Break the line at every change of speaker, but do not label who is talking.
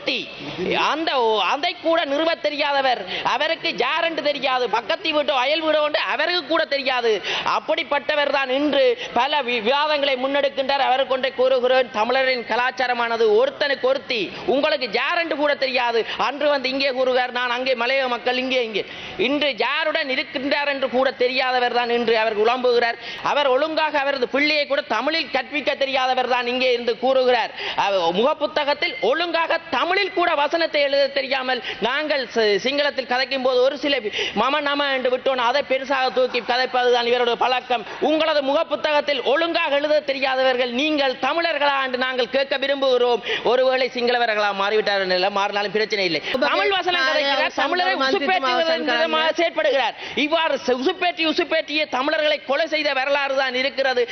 முட்டி அந்த அதை கூட நிறுவ தெரியாதவர். அவருக்கு யாரென்று தெரியாது. பக்கத்து வீட்டோ அயல் வீடோ என்று அவருக்கு கூட தெரியாது. அப்படிப்பட்டவர் தான் இன்று பல விவாதங்களை முன்னெடுக்கின்றார். அவர் கொண்டே கூறுகிறேன் தமிழரின் கலாச்சாரமானது ஒருத்தனுக்கு ஒருத்தி. உங்களுக்கு யாரென்று கூட தெரியாது. அன்று வந்து இங்கே கூறுகிறார் நான் அங்கே மலைய மக்கள் இங்கே இங்கே. இன்று ஜாருடன் இருக்கின்றார் என்று கூட தெரியாதவர் தான் இன்று அவர் உழம்புகிறார் அவர் ஒழுங்காக அவரது பிள்ளையை கூட தமிழில் கற்பிக்க தெரியாதவர் தான் இங்கே இருந்து கூறுகிறார். முகப்புத்தகத்தில் ஒழுங்காக தமிழ் தமிழில் கூட வசனத்தை எழுத தெரியாமல் நாங்கள் சிங்களத்தில் கதைக்கும் போது ஒரு சில மம நம என்று விட்டோம். அதை பெருசாக தூக்கி கதைப்பதுதான் இவருடைய பழக்கம். உங்களது முகப்புத்தகத்தில் ஒழுங்காக எழுத தெரியாதவர்கள் நீங்கள் தமிழர்களா என்று நாங்கள் கேட்க விரும்புகிறோம். ஒருவேளை சிங்களவர்களா மாறிவிட்டார்கள் இல்லை, மாறினாலும் பிரச்சனை இல்லை. தமிழ் வசனம் கதைக்கிறார். தமிழரை செயற்படுகிறார். இவ்வாறு உசுப்பேற்றி உசுப்பேற்றிய தமிழர்களை கொலை செய்த வரலாறு தான் இருக்கிறது.